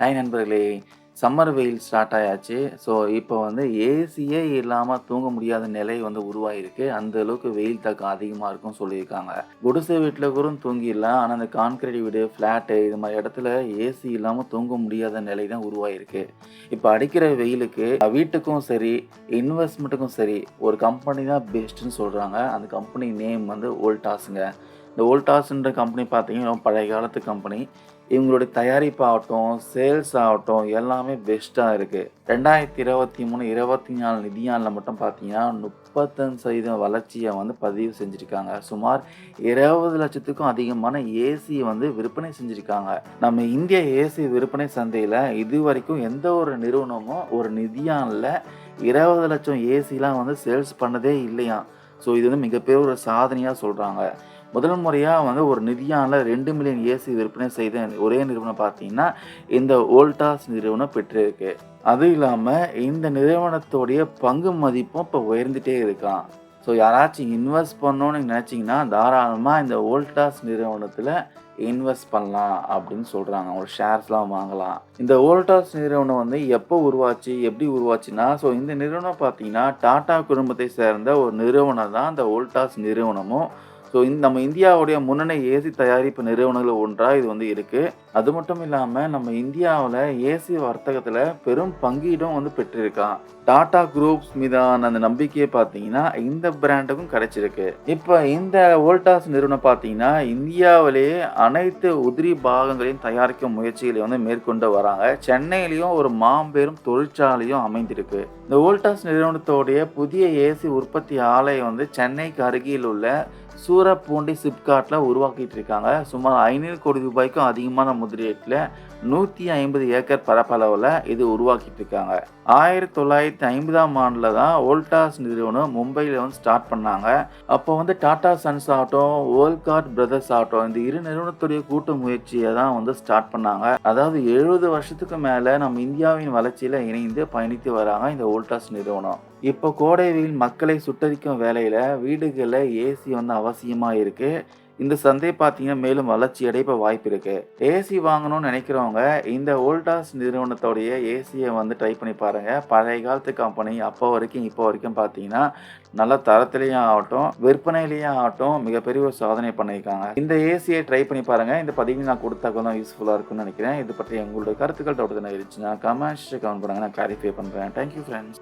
Hi நண்பர்களே. Summer வெயில் start ஆயாச்சு. ஸோ இப்போ வந்து ஏசியே இல்லாமல் தூங்க முடியாத நிலை வந்து உருவாயிருக்கு. அந்த அளவுக்கு வெயில் தாக்கம் அதிகமாக இருக்கும் சொல்லியிருக்காங்க. குடிசை வீட்டில் கூட தூங்கிடலாம். ஆனால் அந்த கான்கிரீட் வீடு ஃப்ளாட்டு இது மாதிரி இடத்துல ஏசி இல்லாமல் தூங்க முடியாத நிலை தான் உருவாயிருக்கு. இப்போ அடிக்கிற வெயிலுக்கு வீட்டுக்கும் சரி இன்வெஸ்ட்மெண்ட்டுக்கும் சரி ஒரு கம்பெனி தான் பெஸ்ட்டுன்னு சொல்கிறாங்க அந்த கம்பெனி நேம் வந்து ஓல்டாஸுங்க இந்த ஓல்டாஸ்ன்ற கம்பெனி பார்த்தீங்கன்னா பழைய காலத்து கம்பெனி இவங்களுடைய தயாரிப்பு ஆகட்டும் சேல்ஸ் ஆகட்டும் எல்லாமே பெஸ்ட்டாக இருக்குது ரெண்டாயிரத்தி இருபத்தி மூணு இருபத்தி நாலு நிதியாண்டில் மட்டும் பார்த்தீங்கன்னா முப்பத்தஞ்சு சதவீதம் வளர்ச்சியை வந்து பதிவு செஞ்சுருக்காங்க. சுமார் இருபது லட்சத்துக்கும் அதிகமான ஏசி வந்து விற்பனை செஞ்சுருக்காங்க. நம்ம இந்திய ஏசி விற்பனை சந்தையில் இது வரைக்கும் எந்த ஒரு நிறுவனமும் ஒரு நிதியாண்டில் இருபது லட்சம் ஏசிலாம் வந்து சேல்ஸ் பண்ணதே இல்லையா ஸோ இது வந்து மிகப்பெரிய ஒரு சாதனையாக சொல்கிறாங்க முதல் முறையாக வந்து ஒரு நிதியான ரெண்டு மில்லியன் ஏசி விற்பனை செய்த ஒரே நிறுவனம் பார்த்தீங்கன்னா இந்த ஓல்டாஸ் நிறுவனம் பெற்றிருக்கு. அது இல்லாமல் இந்த நிறுவனத்தோடைய பங்கு மதிப்பும் இப்போ உயர்ந்துட்டே இருக்கான் ஸோ யாராச்சும் இன்வெஸ்ட் பண்ணணும்னு நினச்சிங்கன்னா தாராளமாக இந்த ஓல்டாஸ் நிறுவனத்தில் இன்வெஸ்ட் பண்ணலாம் அப்படின்னு சொல்கிறாங்க ஒரு ஷேர்ஸ்லாம் வாங்கலாம். இந்த ஓல்டாஸ் நிறுவனம் வந்து எப்போ உருவாச்சு எப்படி உருவாச்சுன்னா ஸோ இந்த நிறுவனம் பார்த்தீங்கன்னா டாடா குடும்பத்தை சேர்ந்த ஒரு நிறுவனம் தான் இந்த ஓல்டாஸ் நிறுவனமும். ஸோ இந்த நம்ம இந்தியாவுடைய முன்னணி ஏசி தயாரிப்பு நிறுவனங்கள் ஒன்றாக இது வந்து இருக்குது அது மட்டும் இல்லாமல் நம்ம இந்தியாவில் ஏசி வர்த்தகத்தில் பெரும் பங்கீடும் வந்து பெற்றிருக்கான். டாடா குரூப்ஸ் மீதான அந்த நம்பிக்கையை பார்த்தீங்கன்னா இந்த பிராண்டுக்கும் கிடைச்சிருக்கு. இப்போ இந்த வோல்டாஸ் நிறுவனம் பார்த்தீங்கன்னா இந்தியாவிலேயே அனைத்து உதிரி பாகங்களையும் தயாரிக்கும் முயற்சிகளை வந்து மேற்கொண்டு வராங்க. சென்னையிலையும் ஒரு மாம்பெரும் தொழிற்சாலையும் அமைந்திருக்கு. இந்த வோல்டாஸ் நிறுவனத்தோடைய புதிய ஏசி உற்பத்தி ஆலை வந்து சென்னைக்கு அருகில் உள்ள சூரப்பூண்டி சிப்காட்டில் உருவாக்கிட்டு இருக்காங்க. சுமார் ஐநூறு கோடி ரூபாய்க்கும் அதிகமான முதலீட்டில் நூற்றி ஐம்பது ஏக்கர் பரப்பளவில் இது உருவாக்கிட்டு இருக்காங்க ஆயிரத்தி தொள்ளாயிரத்தி ஐம்பதாம் ஆண்டில் தான் ஓல்டாஸ் நிறுவனம் மும்பையில் வந்து ஸ்டார்ட் பண்ணாங்க. அப்போ வந்து டாடா சன்ஸ் ஆகட்டும் ஓல்கார்ட் பிரதர்ஸ் ஆகட்டும் இந்த இரு நிறுவனத்துடைய கூட்டு முயற்சியை தான் வந்து ஸ்டார்ட் பண்ணாங்க. அதாவது எழுபது வருஷத்துக்கு மேலே நம்ம இந்தியாவின் வளர்ச்சியில் இணைந்து பயணித்து வராங்க இந்த ஓல்டாஸ் நிறுவனம். இப்போ கோடை வெயில் மக்களை சுட்டரிக்கும் வேலையில் வீடுகளில் ஏசி வந்து அவசியமாக இருக்குது இந்த சந்தை பார்த்தீங்கன்னா மேலும் வளர்ச்சி அடைப்ப வாய்ப்பு இருக்கு. ஏசி வாங்கணும்னு நினைக்கிறவங்க இந்த ஓல்டாஸ் நிறுவனத்தோடைய ஏசியை வந்து ட்ரை பண்ணி பாருங்க. பழைய காலத்து கம்பெனி அப்போ வரைக்கும் இப்போ வரைக்கும் பார்த்தீங்கன்னா நல்ல தரத்திலையும் ஆகட்டும் விற்பனையிலையும் ஆகட்டும் மிகப்பெரிய ஒரு சாதனை பண்ணியிருக்காங்க. இந்த ஏசியை ட்ரை பண்ணி பாருங்க. இந்த பதிவு நான் கொடுத்தா தான் யூஸ்ஃபுல்லாக இருக்கும்னு நினைக்கிறேன். இது பற்றி உங்களுடைய கருத்துக்கள் டவுட் இருந்துச்சுன்னா கமெண்ட்ஸ் கமெண்ட் பண்ணுங்க. நான் கிளாரிஃபை பண்ணுறேன் தேங்க்யூ ஃப்ரெண்ட்ஸ்